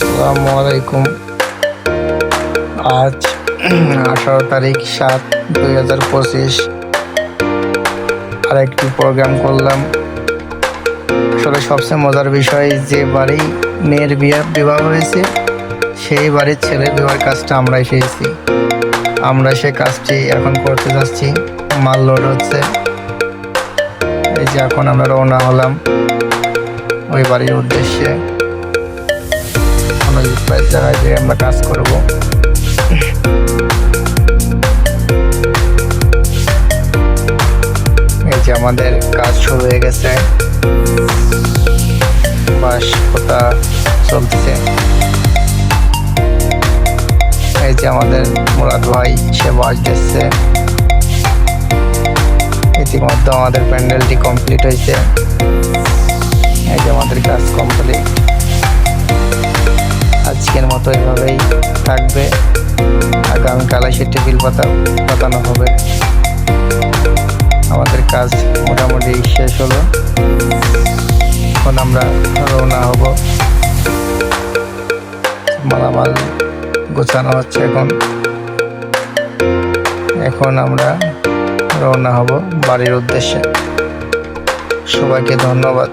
আসসালামু আলাইকুম। আজ আঠারো তারিখ সাত দুই হাজার পঁচিশ। আরেকটি প্রোগ্রাম করলাম। আসলে সবচেয়ে মজার বিষয়, যে বাড়ি মেয়ের বিয়ে বিবাহ হয়েছে, সেই বাড়ির ছেলে বিবাহের কাজটা আমরা এসেছি আমরা সে কাজটি এখন করতে যাচ্ছি। মাল লোড হচ্ছে। এই যে এখন আমরা রওনা হলাম। ওই বাড়ির উদ্দেশ্যে। আমরা প্রায় জায়গায় যে আমরা কাজ করব। এই যে আমাদের কাজ শুরু হয়ে গেছে। বাস পোতা চলছে এই যে আমাদের মুরাদ ভাই, সে বাস দিচ্ছে। ইতিমধ্যে আমাদের প্যান্ডেলটি কমপ্লিট হয়েছে। এই যে আমাদের কাজ কমপ্লিট। মতো এভাবেই থাকবে। আগামীকাল এসে টেবিল পাতা, পাতানো হবে। আমাদের কাজ মোটামুটি শেষ হলো। এখন আমরা রওনা হব। মালামাল গোছানো হচ্ছে এখন। এখন আমরা রওনা হব বাড়ির উদ্দেশ্যে। সবাইকে ধন্যবাদ।